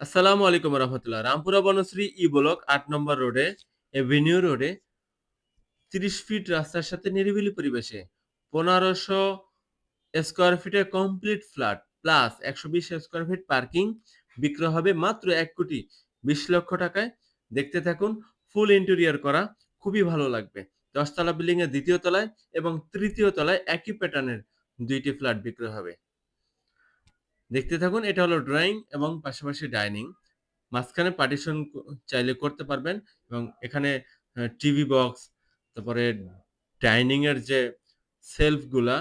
আসসালামু আলাইকুম রহমতুল্লাহ। রামপুরা বনশ্রী ই ব্লক আট নম্বর রোডে, এভিনিউ রোডে, তিরিশ ফিট রাস্তার সাথে নিরিবিলি পরিবেশে। পনেরোশো স্কোয়ার ফিটে কমপ্লিট ফ্ল্যাট প্লাস একশো বিশ স্কোয়ার ফিট পার্কিং বিক্রয় হবে মাত্র এক কোটি বিশ লক্ষ টাকায়। দেখতে থাকুন ফুল ইন্টেরিয়ার করা, খুবই ভালো লাগবে। দশতলা বিল্ডিং এর দ্বিতীয় তলায় এবং তৃতীয় তলায় একই প্যাটার্নের দুইটি ফ্ল্যাট বিক্রয় হবে। দেখতে থাকুন, এটা হলো ড্রয়িং এবং পাশাপাশি ডাইনিং মাঝখানে পার্টিশন চাইলে করতে পারবেন এবং এখানে টিভি বক্স তারপরে ডাইনিং এর যে সেলফগুলা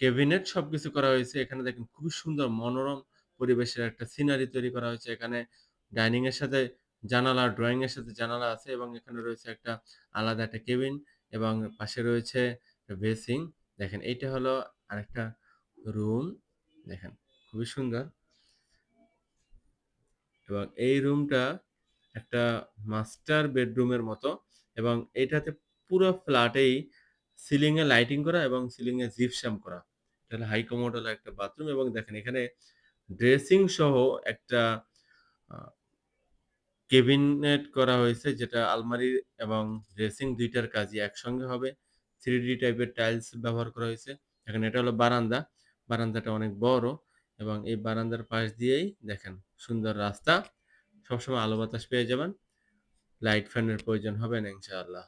কেবিনেট সবকিছু করা হয়েছে। এখানে দেখেন খুবই সুন্দর মনোরম পরিবেশের একটা সিনারি তৈরি করা হয়েছে। এখানে ডাইনিং এর সাথে জানালা ড্রয়িং এর সাথে জানালা আছে এবং এখানে রয়েছে একটা আলাদা একটা কেবিন এবং পাশে রয়েছে বেসিং দেখেন, এইটা হলো আরেকটা রুম দেখেন খুবই সুন্দর এবং এই রুমটা একটা মাস্টার বেডরুমের মতো এবং এটাতে পুরো ফ্ল্যাটেই সিলিং এ লাইটিং করা এবং সিলিং এ জিপসাম করা। এটা হাই কমোডাল একটা বাথরুম এবং দেখেন এখানে ড্রেসিং সহ একটা কেবিনেট করা হয়েছে যেটা আলমারি এবং ড্রেসিং দুইটার কাজই একসঙ্গে হবে। থ্রি ডি টাইপের টাইলস ব্যবহার করা হয়েছে। এখানে এটা হলো বারান্দা। বারান্দাটা অনেক বড়। এবং এই বারান্দার পাশ দিয়েই দেখেন সুন্দর রাস্তা। সবসময় আলো বাতাস পেয়ে যাবেন। লাইট ফ্যানের প্রয়োজন হবে না, ইনশাআল্লাহ।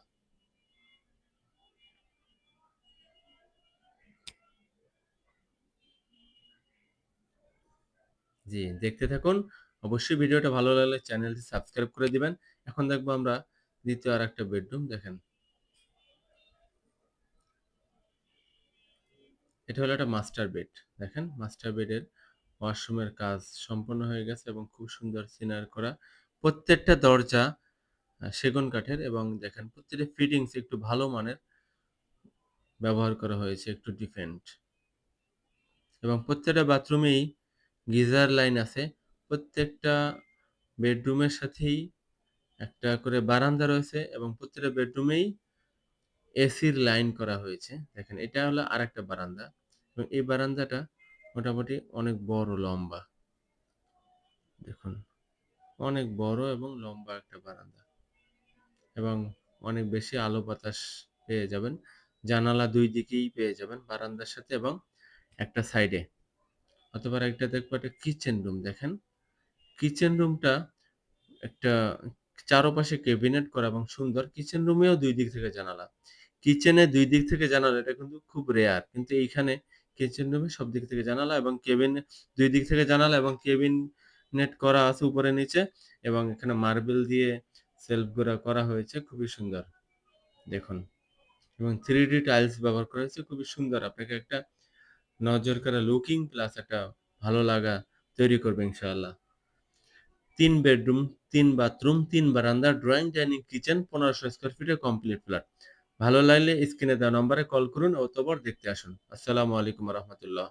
জি, দেখতে থাকুন। অবশ্যই ভিডিওটা ভালো লাগলে চ্যানেলটি সাবস্ক্রাইব করে দিবেন। এখন দেখব আমরা দ্বিতীয় আর একটা বেডরুম, দেখেন। এটা হলো একটা মাস্টার বেড দেখেন? মাস্টার বেডের ওয়াশরুমের কাজ সম্পন্ন হয়ে গেছে এবং খুব সুন্দর সিনার করা। প্রত্যেকটা দরজা সেগুন কাঠের এবং দেখেন প্রত্যেকটা ফিটিংস একটু ভালো মানের ব্যবহার করা হয়েছে একটু ডিফেন্ট এবং প্রত্যেকটা বাথরুমেই গিজার লাইন আছে। প্রত্যেকটা বেডরুমের সাথেই একটা করে বারান্দা রয়েছে এবং প্রত্যেকটা বেডরুমেই এসির লাইন করা হয়েছে। দেখেন, এটা হলো আর একটা বারান্দা এবং এই বারান্দাটা মোটামুটি অনেক বড় লম্বা। দেখুন, অনেক বড় এবং লম্বা একটা বারান্দা এবং অনেক বেশি আলো বাতাস পেয়ে যাবেন। জানালা দুই দিকেই পেয়ে যাবেন বারান্দার সাথে এবং একটা সাইডে অথবা একটা দেখব, একটা কিচেন রুম। দেখেন, কিচেন রুমটা একটা চারপাশে কেবিনেট করা এবং সুন্দর। কিচেন রুমেও দুই দিক থেকে জানালা। কিচেনে দুই দিক থেকে জানালা, এটা কিন্তু খুব রেয়ার কিন্তু এইখানে কিচেন রুমে সব দিক থেকে জানালা এবং কেবিন দুই দিক থেকে জানালা এবং কেবিন নেট করা আছে উপরে নিচে এবং এখানে মার্বেল দিয়ে সেলফগুলা করা হয়েছে, খুবই সুন্দর। দেখুন। এবং থ্রি ডি টাইলস ব্যবহার করা হয়েছে, খুবই সুন্দর। আপনাকে একটা নজর করা লুকিং প্লাস একটা ভালো লাগা তৈরি করবে, ইনশাআল্লাহ। তিন বেডরুম তিন বাথরুম তিন বারান্দা ড্রয়িং ডাইনিং কিচেন পনেরোশো স্কোয়ার ফিটে কমপ্লিট ফ্ল্যাট ভালো লাগলে স্ক্রিনে দেওয়া নম্বরে কল করুন অতপর দেখতে আসুন। আসসালামু আলাইকুম রহমতুল্লাহ।